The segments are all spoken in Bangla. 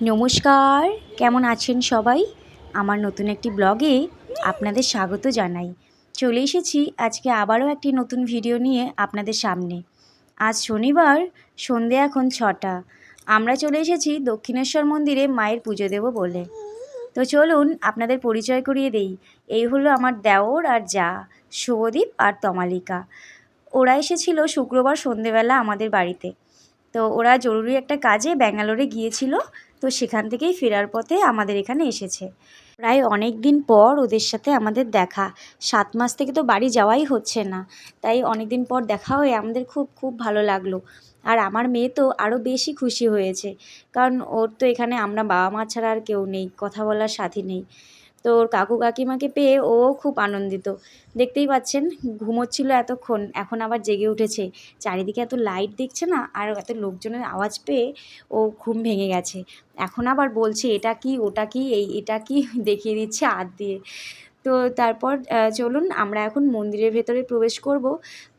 নমস্কার, কেমন আছেন সবাই? আমার নতুন একটি ব্লগে আপনাদের স্বাগত জানাই। চলে এসেছি আজকে আবারও একটি নতুন ভিডিও নিয়ে আপনাদের সামনে। আজ শনিবার, সন্ধে এখন ছটা। আমরা চলে এসেছি দক্ষিণেশ্বর মন্দিরে মায়ের পুজো দেব বলে। তো চলুন আপনাদের পরিচয় করিয়ে দেই। এই হলো আমার দেওর আর যা, শুভদীপ আর তমালিকা। ওরা এসেছিল শুক্রবার সন্ধেবেলা আমাদের বাড়িতে। তো ওরা জরুরি একটা কাজে ব্যাঙ্গালোরে গিয়েছিল, তো সেখান থেকেই ফেরার পথে আমাদের এখানে এসেছে। প্রায় অনেক দিন পর ওদের সাথে আমাদের দেখা। সাত মাস থেকে তো বাড়ি যাওয়াই হচ্ছে না। তাই অনেক দিন পর দেখা হয়ে আমাদের খুব খুব ভালো লাগল। আর আমার মেয়ে তো আরও বেশি খুশি হয়েছে। কারণ ওর তো এখানে আমরা বাবা মা ছাড়া আর কেউ নেই, কথা বলার সাথী নেই। তো ওর কাকু কাকিমাকে পেয়ে ও খুব আনন্দিত। দেখতেই পাচ্ছেন, ঘুমোচ্ছিল এতক্ষণ, এখন আবার জেগে উঠেছে। চারিদিকে এত লাইট দেখছে না, আর এত লোকজনের আওয়াজ পেয়ে ও ঘুম ভেঙে গেছে। এখন আবার বলছে, এটা কি, ওটা কি, এই, এটা কি? দেখিয়ে দিচ্ছে হাত দিয়ে। তো তারপর চলুন, আমরা এখন মন্দিরের ভেতরে প্রবেশ করব।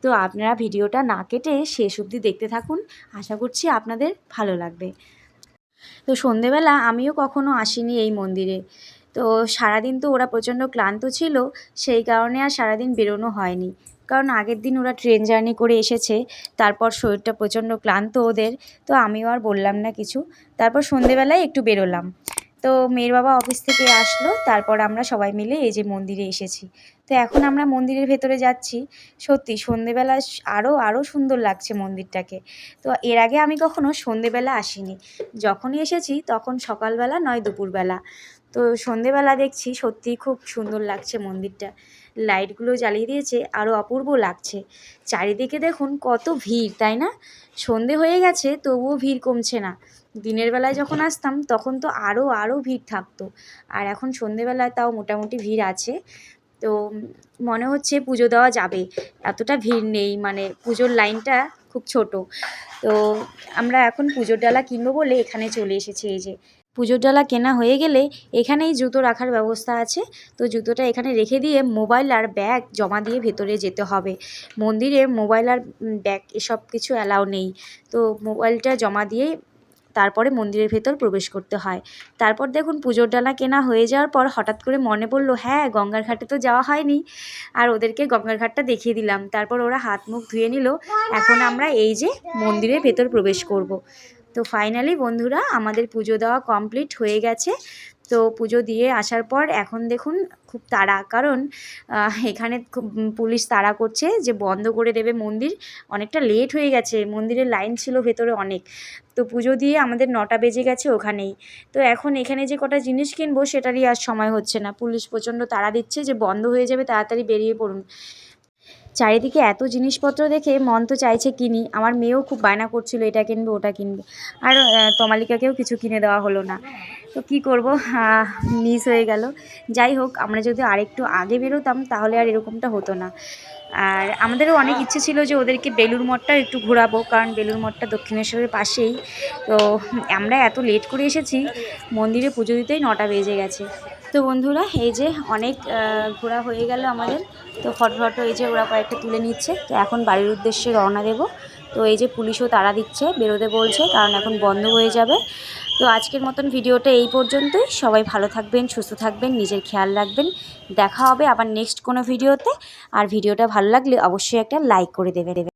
তো আপনারা ভিডিওটা না কেটে শেষ অবধি দেখতে থাকুন। আশা করছি আপনাদের ভালো লাগবে। তো সন্ধেবেলা আমিও কখনো আসিনি এই মন্দিরে। তো সারাদিন তো ওরা প্রচণ্ড ক্লান্ত ছিল, সেই কারণে আর সারাদিন বেরোনো হয়নি। কারণ আগের দিন ওরা ট্রেন জার্নি করে এসেছে, তারপর শরীরটা প্রচণ্ড ক্লান্ত ওদের, তো আমিও আর বললাম না কিছু। তারপর সন্ধেবেলায় একটু বেরোলাম। তো মেয়ের বাবা অফিস থেকে আসলো, তারপর আমরা সবাই মিলে এই যে মন্দিরে এসেছি। তো এখন আমরা মন্দিরের ভেতরে যাচ্ছি। সত্যি, সন্ধেবেলা আরও আরও সুন্দর লাগছে মন্দিরটাকে। তো এর আগে আমি কখনো সন্ধেবেলা আসিনি। যখনই এসেছি, তখন সকালবেলা নয় দুপুরবেলা। তো সন্ধেবেলা দেখছি সত্যিই খুব সুন্দর লাগছে মন্দিরটা। লাইটগুলো জ্বালিয়ে দিয়েছে আরও অপূর্ব লাগছে। চারিদিকে দেখুন কত ভিড়, তাই না? সন্ধে হয়ে গেছে, তবুও ভিড় কমছে না। দিনের বেলায় যখন আসতাম, তখন তো আরও আরও ভিড় থাকতো। আর এখন সন্ধেবেলায় তাও মোটামুটি ভিড় আছে। তো মনে হচ্ছে পুজো দেওয়া যাবে। এতটা ভিড় নেই মানে পুজোর লাইনটা খুব ছোট। তো আমরা এখন পুজোর ডালা কিনবো বলে এখানে চলে এসেছি এই যে। পুজোর ডালা কেনা হয়ে গেলে এখানেই জুতো রাখার ব্যবস্থা আছে। তো জুতোটা এখানে রেখে দিয়ে মোবাইল আর ব্যাগ জমা দিয়ে ভেতরে যেতে হবে। মন্দিরে মোবাইল আর ব্যাগ এসব কিছু অ্যালাউ নেই। তো মোবাইলটা জমা দিয়ে তারপরে মন্দিরের ভেতর প্রবেশ করতে হয়। তারপর দেখুন পুজোর ডালা কেনা হয়ে যাওয়ার পর হঠাৎ করে মনে পড়ল হ্যাঁ গঙ্গার ঘাটে তো যাওয়া হয়নি। আর ওদেরকে গঙ্গার ঘাটটা দেখিয়ে দিলাম। তারপর ওরা হাত মুখ ধুয়ে নিল। এখন আমরা এই যে মন্দিরের ভেতর প্রবেশ করব। তো ফাইনালি বন্ধুরা আমাদের পুজো দেওয়া কমপ্লিট হয়ে গেছে। তো পুজো দিয়ে আসার পর এখন দেখুন খুব তাড়া, কারণ এখানে খুব পুলিশ তাড়া করছে যে বন্ধ করে দেবে মন্দির। অনেকটা লেট হয়ে গেছে, মন্দিরের লাইন ছিল ভেতরে অনেক। তো পুজো দিয়ে আমাদের নটা বেজে গেছে ওখানেই। তো এখন এখানে যে কটা জিনিস কিনবো সেটারই আর সময় হচ্ছে না। পুলিশ প্রচণ্ড তাড়া দিচ্ছে যে বন্ধ হয়ে যাবে, তাড়াতাড়ি বেরিয়ে পড়ুন। চারিদিকে এত জিনিসপত্র দেখে মন তো চাইছে কিনি। আমার মেয়েও খুব বায়না করছিল, এটা কিনবে, ওটা কিনবে। আর তমালিকাকেও কিছু কিনে দেওয়া হলো না। তো কি করব? মিস হয়ে গেল। যাই হোক, আমরা যদি আরেকটু আগে বেরোতাম, তাহলে আর এরকমটা হতো না। আর আমাদেরও অনেক ইচ্ছে ছিল যে ওদেরকে বেলুর মঠটা একটু ঘোরাবো, কারণ বেলুর মঠটা দক্ষিণেশ্বরের পাশেই। তো আমরা এত লেট করে এসেছি, মন্দিরে পুজো দিতেই নটা বেজে গেছে। তো বন্ধুরা, এই যে অনেক ঘোরা হয়ে গেল আমাদের। তো ফটো এই যে ওরা কয়েকটা তুলে নিচ্ছে। তো এখন বাড়ির উদ্দেশ্যে রওনা দেব। তো এই যে পুলিশও তাড়া দিচ্ছে, বেরোতে বলছে, কারণ এখন বন্ধ হয়ে যাবে। তো আজকের মতন ভিডিওটা এই পর্যন্তই। সবাই ভালো থাকবেন, সুস্থ থাকবেন, নিজের খেয়াল রাখবেন। দেখা হবে আবার নেক্সট কোনো ভিডিওতে। আর ভিডিওটা ভালো লাগলে অবশ্যই একটা লাইক করে দেবে দেবে।